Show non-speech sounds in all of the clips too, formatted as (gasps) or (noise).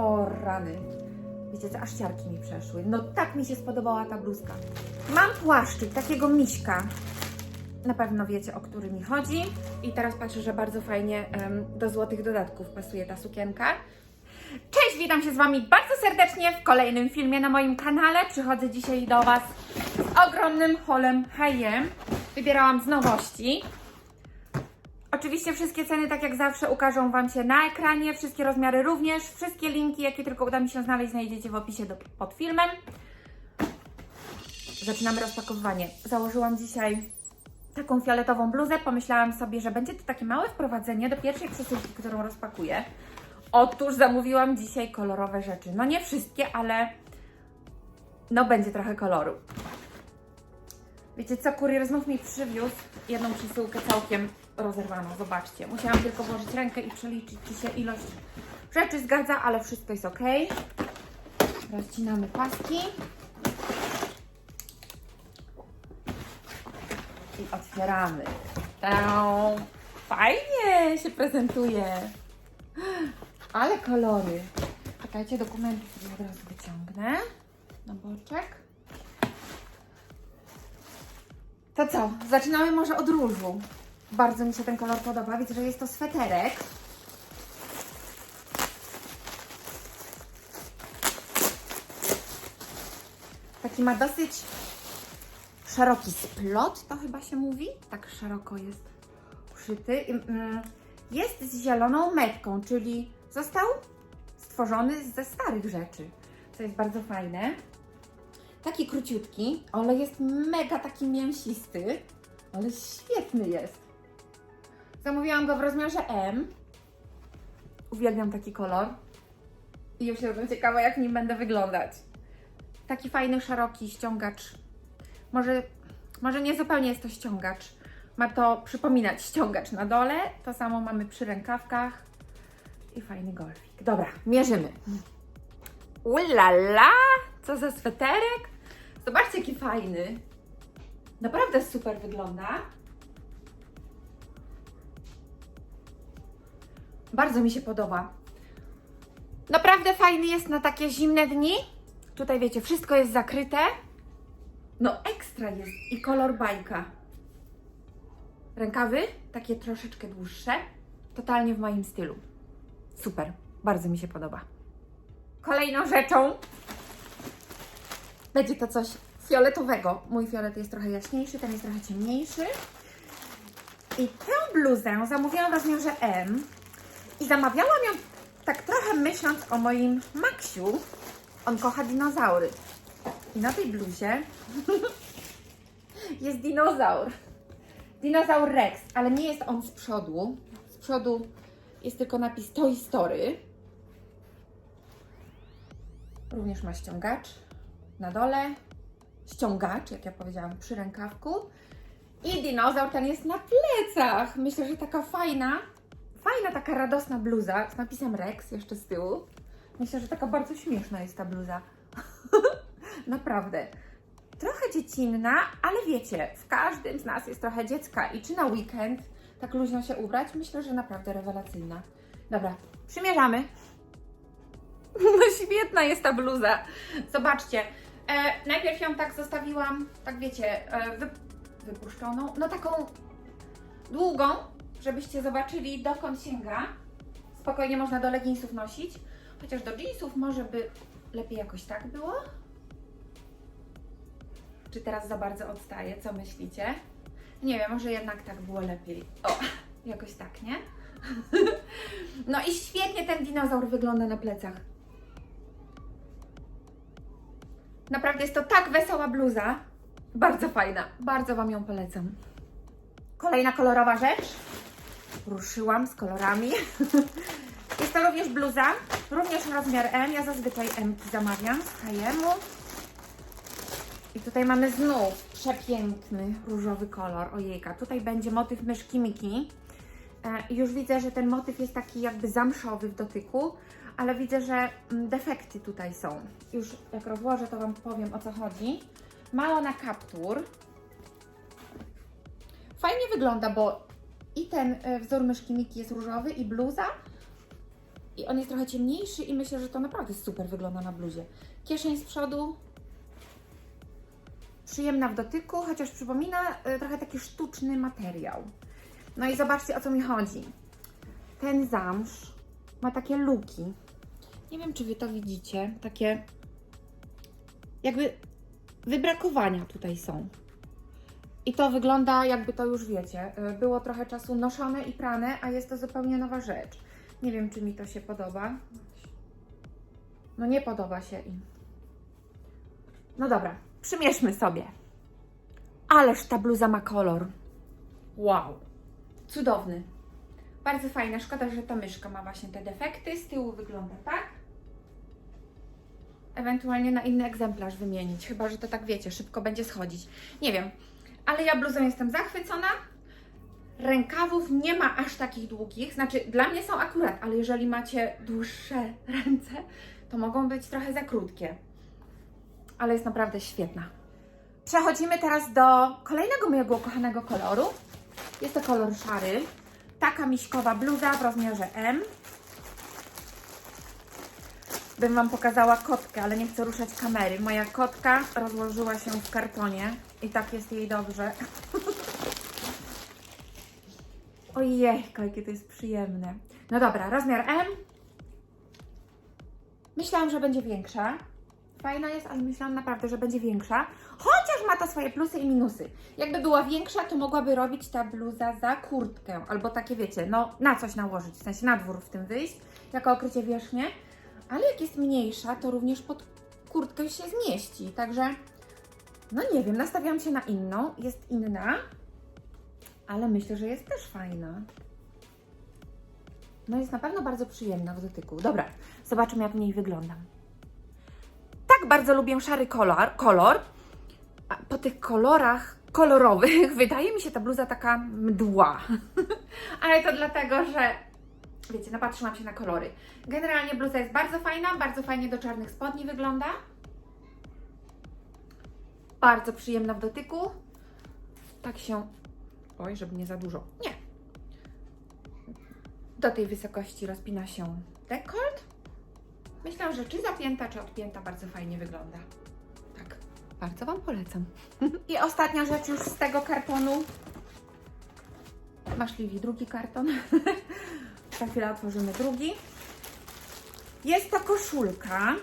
O rany. Wiecie co, aż ciarki mi przeszły. No tak mi się spodobała ta bluzka. Mam płaszczyk takiego miśka. Na pewno wiecie, o który mi chodzi. I teraz patrzę, że bardzo fajnie do złotych dodatków pasuje ta sukienka. Cześć, witam się z Wami bardzo serdecznie w kolejnym filmie na moim kanale. Przychodzę dzisiaj do Was z ogromnym holem H&M. Wybierałam z nowości. Oczywiście wszystkie ceny, tak jak zawsze, ukażą Wam się na ekranie, wszystkie rozmiary również, wszystkie linki, jakie tylko uda mi się znaleźć, znajdziecie w opisie do, pod filmem. Zaczynamy rozpakowywanie. Założyłam dzisiaj taką fioletową bluzę. Pomyślałam sobie, że będzie to takie małe wprowadzenie do pierwszej przesyłki, którą rozpakuję. Otóż zamówiłam dzisiaj kolorowe rzeczy. No nie wszystkie, ale no będzie trochę koloru. Wiecie co, kurier znów mi przywiózł jedną przesyłkę całkiem rozerwaną. Zobaczcie, musiałam tylko włożyć rękę i przeliczyć, czy się ilość rzeczy zgadza, ale wszystko jest ok. Rozcinamy paski. I otwieramy. Tę. Fajnie się prezentuje. Ale kolory. Czekajcie, dokumenty sobie od razu wyciągnę na boczek. To co? Zaczynamy może od różu. Bardzo mi się ten kolor podoba. Widzę, że jest to sweterek. Taki ma dosyć szeroki splot, to chyba się mówi. Tak szeroko jest uszyty. Mm, Jest z zieloną metką, czyli został stworzony ze starych rzeczy, co jest bardzo fajne. Taki króciutki, ale jest mega taki mięsisty, ale świetny jest. Zamówiłam go w rozmiarze M. Uwielbiam taki kolor. I już jestem ciekawa, jak nim będę wyglądać. Taki fajny, szeroki ściągacz. Może, może nie zupełnie jest to ściągacz. Ma to przypominać ściągacz na dole. To samo mamy przy rękawkach. I fajny golfik. Dobra, mierzymy. Ulala! Co za sweterek? Zobaczcie, jaki fajny. Naprawdę super wygląda. Bardzo mi się podoba. Naprawdę fajny jest na takie zimne dni. Tutaj wiecie, wszystko jest zakryte. No ekstra jest i kolor bajka. Rękawy takie troszeczkę dłuższe. Totalnie w moim stylu. Super, bardzo mi się podoba. Kolejną rzeczą będzie to coś fioletowego. Mój fiolet jest trochę jaśniejszy, ten jest trochę ciemniejszy. I tę bluzę zamówiłam w rozmiarze M. I zamawiałam ją tak trochę myśląc o moim Maksiu. On kocha dinozaury. I na tej bluzie (laughs) jest dinozaur. Dinozaur Rex, ale nie jest on z przodu. Z przodu jest tylko napis Toy Story. Również ma ściągacz na dole. Ściągacz, jak ja powiedziałam, przy rękawku. I dinozaur ten jest na plecach. Myślę, że taka fajna, fajna taka radosna bluza z napisem Rex jeszcze z tyłu. Myślę, że taka bardzo śmieszna jest ta bluza. (laughs) Naprawdę. Trochę dziecinna, ale wiecie, w każdym z nas jest trochę dziecka i czy na weekend tak luźno się ubrać, myślę, że naprawdę rewelacyjna. Dobra, przymierzamy. (laughs) No świetna jest ta bluza. Zobaczcie, e, najpierw ją tak zostawiłam, tak wiecie, e, wy, wypuszczoną, no taką długą, żebyście zobaczyli dokąd sięga. Spokojnie można do leginsów nosić, chociaż do jeansów może by lepiej jakoś tak było. Czy teraz za bardzo odstaje? Co myślicie? Nie wiem, może jednak tak było lepiej. O, jakoś tak, nie? (laughs) No i świetnie ten dinozaur wygląda na plecach. Naprawdę jest to tak wesoła bluza. Bardzo fajna. Bardzo Wam ją polecam. Kolejna kolorowa rzecz. Ruszyłam z kolorami. (laughs) Jest to również bluza, również rozmiar M. Ja zazwyczaj M zamawiam z H&M-u. I tutaj mamy znów przepiękny różowy kolor. Ojejka, tutaj będzie motyw myszki Miki. E, już widzę, że ten motyw jest taki jakby zamszowy w dotyku, ale widzę, że mm, defekty tutaj są. Już jak rozłożę, to Wam powiem o co chodzi. Ma ona kaptur. Fajnie wygląda, bo i ten e, wzór myszki Miki jest różowy i bluza I on jest trochę ciemniejszy i myślę, że to naprawdę super wygląda na bluzie. Kieszeń z przodu. Przyjemna w dotyku, chociaż przypomina y, trochę taki sztuczny materiał. No i zobaczcie o co mi chodzi. Ten zamsz ma takie luki. Nie wiem, czy Wy to widzicie. Takie jakby wybrakowania tutaj są. I to wygląda, jakby to już wiecie, y, było trochę czasu noszone i prane, a jest to zupełnie nowa rzecz. Nie wiem, czy mi to się podoba. No nie podoba się im. No dobra, przymierzmy sobie. Ależ ta bluza ma kolor. Wow. Cudowny. Bardzo fajna. Szkoda, że ta myszka ma właśnie te defekty. Z tyłu wygląda tak. Ewentualnie na inny egzemplarz wymienić. Chyba, że to tak wiecie, szybko będzie schodzić. Nie wiem. Ale ja bluzą jestem zachwycona. Rękawów nie ma aż takich długich. Znaczy, dla mnie są akurat, ale jeżeli macie dłuższe (laughs) ręce, to mogą być trochę za krótkie. Ale jest naprawdę świetna. Przechodzimy teraz do kolejnego mojego ukochanego koloru. Jest to kolor szary. Taka miśkowa bluza w rozmiarze M. Bym Wam pokazała kotkę, ale nie chcę ruszać kamery. Moja kotka rozłożyła się w kartonie i tak jest jej dobrze. Ojej, jakie to jest przyjemne. No dobra, rozmiar M. Myślałam, że będzie większa. Fajna jest, ale myślałam naprawdę, że będzie większa. Chociaż ma to swoje plusy i minusy. Jakby była większa, to mogłaby robić ta bluza za kurtkę. Albo takie, wiecie, no na coś nałożyć, w sensie na dwór w tym wyjść, jako okrycie wierzchnie. Ale jak jest mniejsza, to również pod kurtkę się zmieści. Także, no nie wiem, nastawiałam się na inną. Jest inna, ale myślę, że jest też fajna. No jest na pewno bardzo przyjemna w dotyku. Dobra, zobaczymy jak w niej wyglądam. Tak bardzo lubię szary kolor, kolor. A po tych kolorach kolorowych (laughs) wydaje mi się ta bluza taka mdła. (laughs) Ale to dlatego, że wiecie, napatrzyłam się na kolory. Generalnie bluza jest bardzo fajna, bardzo fajnie do czarnych spodni wygląda. Bardzo przyjemna w dotyku. Tak się. Oj, żeby nie za dużo. Nie. Do tej wysokości rozpina się dekolt. Myślę, że czy zapięta, czy odpięta bardzo fajnie wygląda. Tak, bardzo Wam polecam. (laughs) I ostatnia rzecz już z tego kartonu. Masz Livi drugi karton. (laughs) Za chwilę otworzymy drugi. Jest to koszulka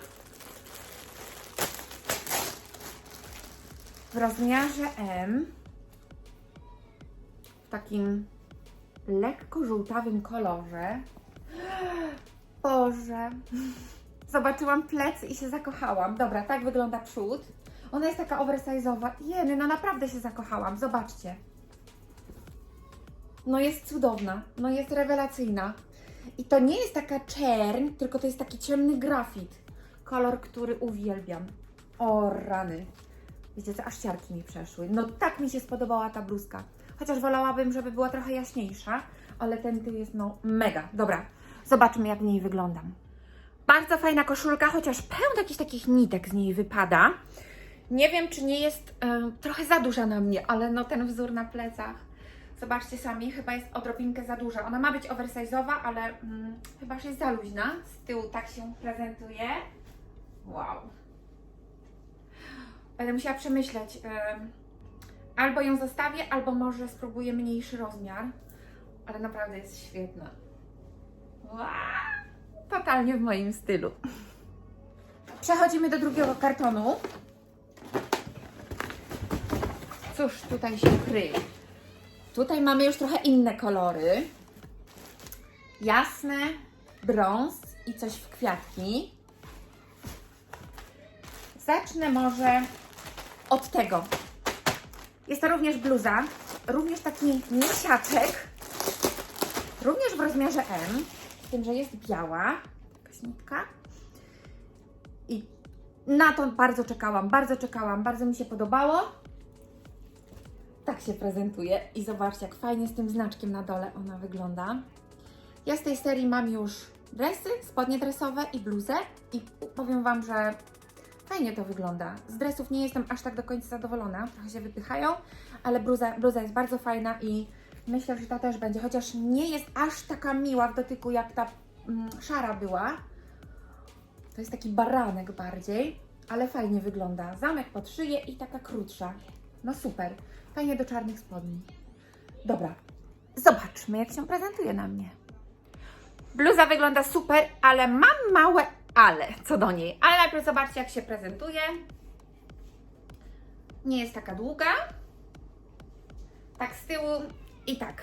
rozmiarze M w takim lekko żółtawym kolorze. (gasps) Boże, zobaczyłam plecy i się zakochałam. Dobra, tak wygląda przód. Ona jest taka oversize'owa. Jeny, no naprawdę się zakochałam. Zobaczcie. No jest cudowna, no jest rewelacyjna. I to nie jest taka czerń, tylko to jest taki ciemny grafit. Kolor, który uwielbiam. O rany. Wiecie co, aż ciarki mi przeszły. No tak mi się spodobała ta bluzka. Chociaż wolałabym, żeby była trochę jaśniejsza, ale ten tył jest no mega. Dobra, zobaczmy jak w niej wyglądam. Bardzo fajna koszulka, chociaż pełno jakichś takich nitek z niej wypada. Nie wiem, czy nie jest em, trochę za duża na mnie, ale no ten wzór na plecach. Zobaczcie sami, chyba jest odrobinkę za duża. Ona ma być oversize'owa, ale mm, chyba że jest za luźna. Z tyłu tak się prezentuje. Wow. Będę musiała przemyśleć. em, albo ją zostawię, albo może spróbuję mniejszy rozmiar. Ale naprawdę jest świetna. Totalnie w moim stylu. Przechodzimy do drugiego kartonu. Cóż tutaj się kryje? Tutaj mamy już trochę inne kolory. Jasne, brąz i coś w kwiatki. Zacznę może od tego. Jest to również bluza, również taki misiaczek, również w rozmiarze M, z tym, że jest biała, jakaś nitka. I na to bardzo czekałam, bardzo czekałam, bardzo mi się podobało. Tak się prezentuje i zobaczcie, jak fajnie z tym znaczkiem na dole ona wygląda. Ja z tej serii mam już dresy, spodnie dresowe i bluzę i powiem Wam, że fajnie to wygląda. Z dresów nie jestem aż tak do końca zadowolona, trochę się wypychają, ale bluza, bluza jest bardzo fajna i myślę, że ta też będzie, chociaż nie jest aż taka miła w dotyku jak ta mm, szara była. To jest taki baranek bardziej, ale fajnie wygląda. Zamek pod szyję i taka krótsza. No super. Fajnie do czarnych spodni. Dobra, zobaczmy jak się prezentuje na mnie. Bluza wygląda super, ale mam małe ale co do niej. Ale najpierw zobaczcie jak się prezentuje. Nie jest taka długa. Tak z tyłu i tak.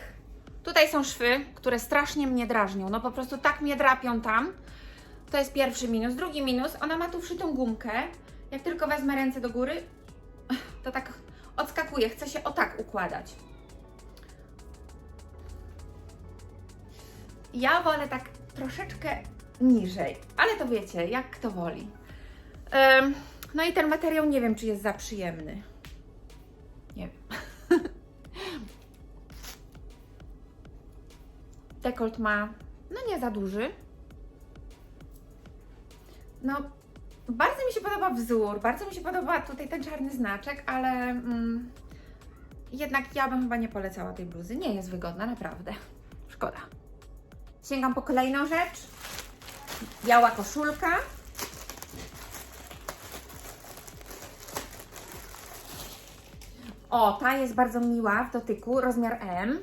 Tutaj są szwy, które strasznie mnie drażnią. No po prostu tak mnie drapią tam. To jest pierwszy minus. Drugi minus, ona ma tu wszytą gumkę. Jak tylko wezmę ręce do góry, (laughs) to tak odskakuje. Chce się o tak układać. Ja wolę tak troszeczkę niżej, ale to wiecie, jak kto woli. Em, no i ten materiał nie wiem, czy jest za przyjemny. Nie wiem. (laughs) Dekolt ma, no nie za duży. No, bardzo mi się podoba wzór, bardzo mi się podoba tutaj ten czarny znaczek, ale mm, jednak ja bym chyba nie polecała tej bluzy. Nie jest wygodna, naprawdę. Szkoda. Sięgam po kolejną rzecz. Biała koszulka. O, ta jest bardzo miła w dotyku, rozmiar M.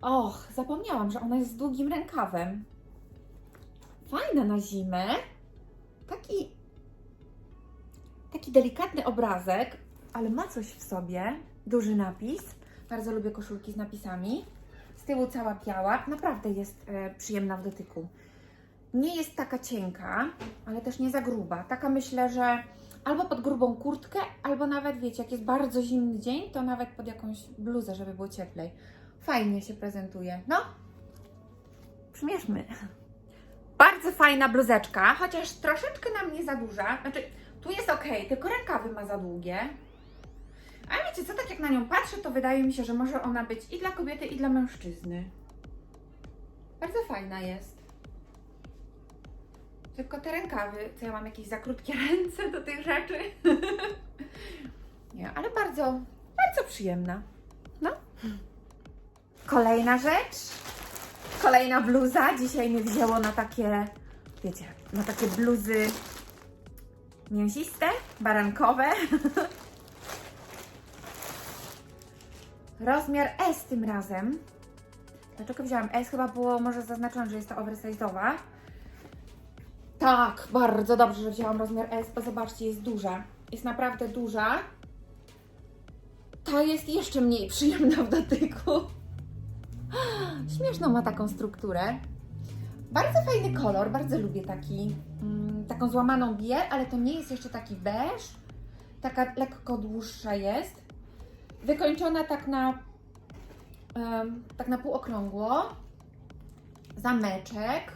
Och, zapomniałam, że ona jest z długim rękawem. Fajna na zimę. Taki, taki delikatny obrazek, ale ma coś w sobie. Duży napis. Bardzo lubię koszulki z napisami. Z tyłu cała biała. Naprawdę jest e, przyjemna w dotyku. Nie jest taka cienka, ale też nie za gruba. Taka myślę, że albo pod grubą kurtkę, albo nawet wiecie, jak jest bardzo zimny dzień, to nawet pod jakąś bluzę, żeby było cieplej. Fajnie się prezentuje. No, przymierzmy. Bardzo fajna bluzeczka, chociaż troszeczkę nam nie za duża. Znaczy, tu jest ok, tylko rękawy ma za długie. Ale wiecie co, tak jak na nią patrzę, to wydaje mi się, że może ona być i dla kobiety, i dla mężczyzny. Bardzo fajna jest. Tylko te rękawy, co ja mam jakieś za krótkie (laughs) ręce do tych rzeczy. (laughs) Nie, ale bardzo, bardzo przyjemna. No. Kolejna rzecz. Kolejna bluza. Dzisiaj mnie wzięło na takie, wiecie, na takie bluzy mięsiste, barankowe. (laughs) Rozmiar S tym razem. Dlaczego wzięłam S? Chyba było może zaznaczone, że jest to oversize'owa. Tak, bardzo dobrze, że wzięłam rozmiar S, bo zobaczcie, jest duża. Jest naprawdę duża. Ta jest jeszcze mniej przyjemna w dotyku. Śmieszną ma taką strukturę. Bardzo fajny kolor, bardzo lubię taki, mm, taką złamaną biel, ale to nie jest jeszcze taki beż. Taka lekko dłuższa jest. Wykończona tak na, tak na półokrągło. Zameczek.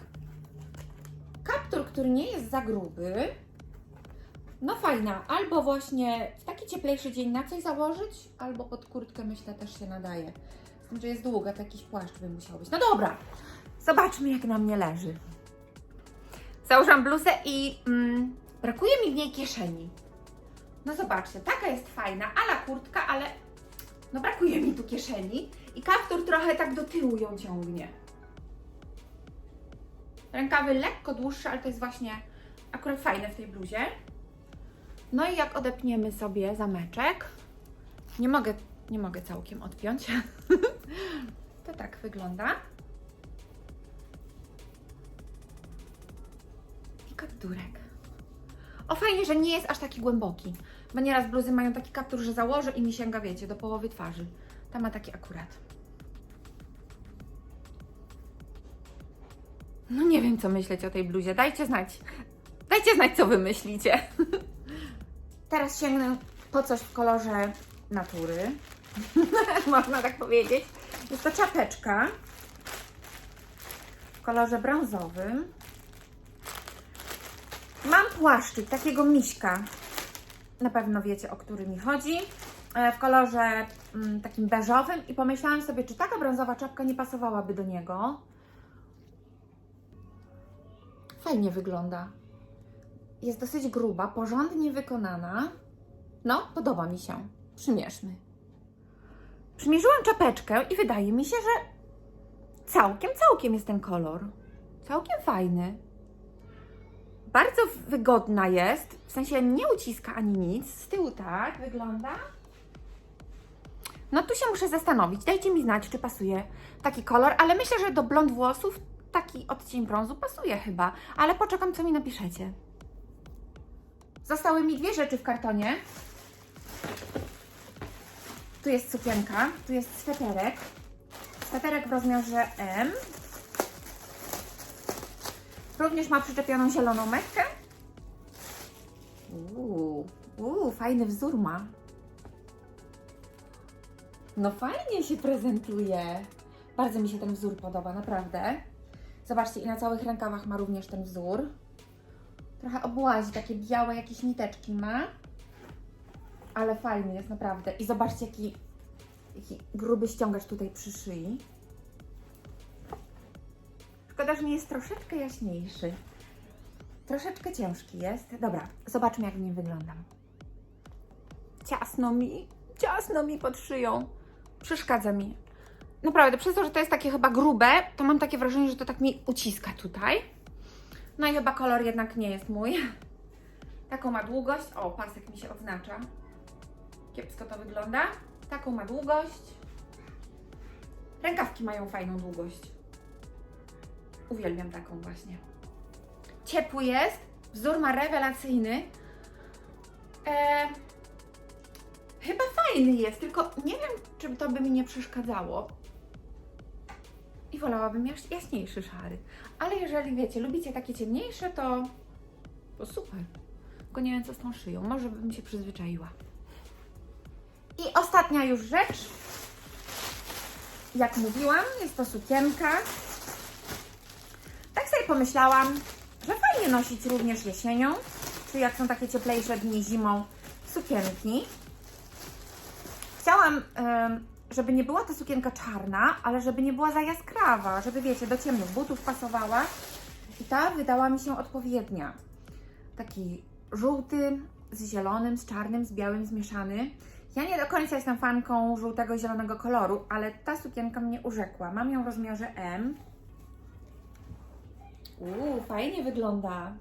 Kaptur, który nie jest za gruby. No fajna, albo właśnie w taki cieplejszy dzień na coś założyć, albo pod kurtkę myślę też się nadaje. Z tym, że jest długa, to jakiś płaszcz by musiał być. No dobra, zobaczmy jak na mnie leży. Założyłam bluzę i mm, brakuje mi w niej kieszeni. No zobaczcie, taka jest fajna, ala kurtka, ale no brakuje mi tu kieszeni i kaptur trochę tak do tyłu ją ciągnie. Rękawy lekko dłuższe, ale to jest właśnie akurat fajne w tej bluzie. No i jak odepniemy sobie zameczek, nie mogę, nie mogę całkiem odpiąć, (laughs) to tak wygląda. I kapturek. O fajnie, że nie jest aż taki głęboki, bo nieraz bluzy mają taki kaptur, że założę i mi sięga, wiecie, do połowy twarzy. Ta ma taki akurat. No nie wiem, co myśleć o tej bluzie. Dajcie znać. Dajcie znać, co wy myślicie. (laughs) Teraz sięgnę po coś w kolorze natury. (laughs) Można tak powiedzieć. Jest to czapeczka w kolorze brązowym. Mam płaszczyk takiego miśka. Na pewno wiecie, o który mi chodzi. E, W kolorze mm, takim beżowym i pomyślałam sobie, czy taka brązowa czapka nie pasowałaby do niego. Fajnie wygląda. Jest dosyć gruba, porządnie wykonana. No, podoba mi się. Przymierzmy. Przymierzyłam czapeczkę i wydaje mi się, że całkiem, całkiem jest ten kolor. Całkiem fajny. Bardzo wygodna jest, w sensie nie uciska ani nic. Z tyłu tak wygląda. No tu się muszę zastanowić. Dajcie mi znać, czy pasuje taki kolor, ale myślę, że do blond włosów taki odcień brązu pasuje chyba. Ale poczekam, co mi napiszecie. Zostały mi dwie rzeczy w kartonie. Tu jest sukienka, tu jest sweterek. Sweterek w rozmiarze M. Również ma przyczepioną zieloną metkę. Uuu, fajny wzór ma. No fajnie się prezentuje. Bardzo mi się ten wzór podoba, naprawdę. Zobaczcie, i na całych rękawach ma również ten wzór. Trochę obłazi, takie białe jakieś niteczki ma. Ale fajny jest naprawdę. I zobaczcie, jaki, jaki gruby ściągacz tutaj przy szyi. Że nie jest troszeczkę jaśniejszy. Troszeczkę ciężki jest. Dobra, zobaczmy jak w nim wyglądam. Ciasno mi, ciasno mi pod szyją. Przeszkadza mi. Naprawdę, przez to, że to jest takie chyba grube, to mam takie wrażenie, że to tak mi uciska tutaj. No i chyba kolor jednak nie jest mój. Taką ma długość. O, pasek mi się odznacza. Kiepsko to wygląda. Taką ma długość. Rękawki mają fajną długość. Uwielbiam taką właśnie. Ciepły jest. Wzór ma rewelacyjny. E, chyba fajny jest, tylko nie wiem, czy to by mi nie przeszkadzało. I wolałabym jaś- jaśniejszy szary. Ale jeżeli wiecie, lubicie takie ciemniejsze, to, to super. Tylko nie wiem, co z tą szyją. Może bym się przyzwyczaiła. I ostatnia już rzecz. Jak mówiłam, jest to sukienka. Pomyślałam, że fajnie nosić również jesienią, czy jak są takie cieplejsze dni zimą, sukienki. Chciałam, żeby nie była ta sukienka czarna, ale żeby nie była za jaskrawa, żeby wiecie, do ciemnych butów pasowała. I ta wydała mi się odpowiednia. Taki żółty z zielonym, z czarnym, z białym zmieszany. Ja nie do końca jestem fanką żółtego i zielonego koloru, ale ta sukienka mnie urzekła. Mam ją w rozmiarze M. Uuu, fajnie wygląda.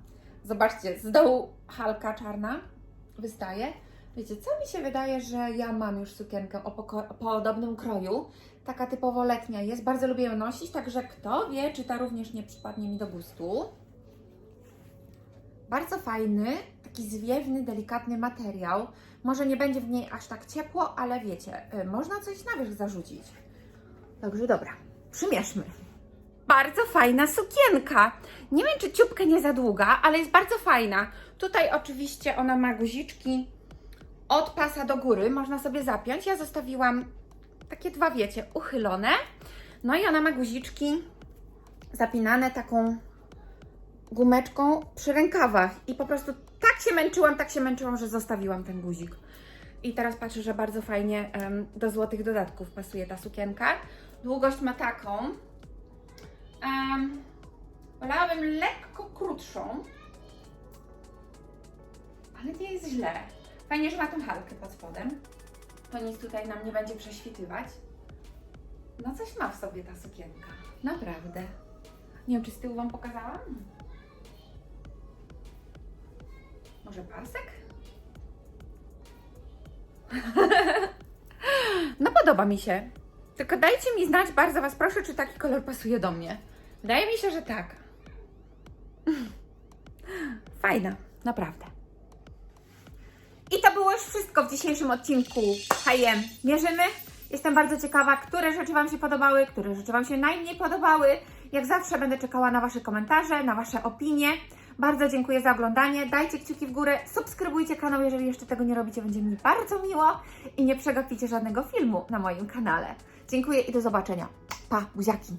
Zobaczcie, z dołu halka czarna wystaje. Wiecie, co mi się wydaje, że ja mam już sukienkę o, podobnym kroju. Taka typowo letnia jest. Bardzo lubię ją nosić, także kto wie, czy ta również nie przypadnie mi do gustu. Bardzo fajny, taki zwiewny, delikatny materiał. Może nie będzie w niej aż tak ciepło, ale wiecie, y, można coś na wierzch zarzucić. Także dobra, przymierzmy. Bardzo fajna sukienka. Nie wiem, czy ciupkę nie za długa, ale jest bardzo fajna. Tutaj oczywiście ona ma guziczki od pasa do góry. Można sobie zapiąć. Ja zostawiłam takie dwa, wiecie, uchylone. No i ona ma guziczki zapinane taką gumeczką przy rękawach. I po prostu tak się męczyłam, tak się męczyłam, że zostawiłam ten guzik. I teraz patrzę, że bardzo fajnie do złotych dodatków pasuje ta sukienka. Długość ma taką. Um, wolałabym lekko krótszą, ale nie jest źle. Fajnie, że ma tą halkę pod spodem. To nic tutaj nam nie będzie prześwitywać. No coś ma w sobie ta sukienka. Naprawdę. Nie wiem, czy z tyłu Wam pokazałam? Może pasek? (laughs) no podoba mi się. Tylko dajcie mi znać, bardzo Was proszę, czy taki kolor pasuje do mnie. Wydaje mi się, że tak. (laughs) Fajna, naprawdę. I to było już wszystko w dzisiejszym odcinku H&M. Mierzymy. Jestem bardzo ciekawa, które rzeczy Wam się podobały, które rzeczy Wam się najmniej podobały. Jak zawsze będę czekała na Wasze komentarze, na Wasze opinie. Bardzo dziękuję za oglądanie. Dajcie kciuki w górę, subskrybujcie kanał, jeżeli jeszcze tego nie robicie, będzie mi bardzo miło. I nie przegapicie żadnego filmu na moim kanale. Dziękuję i do zobaczenia. Pa, buziaki!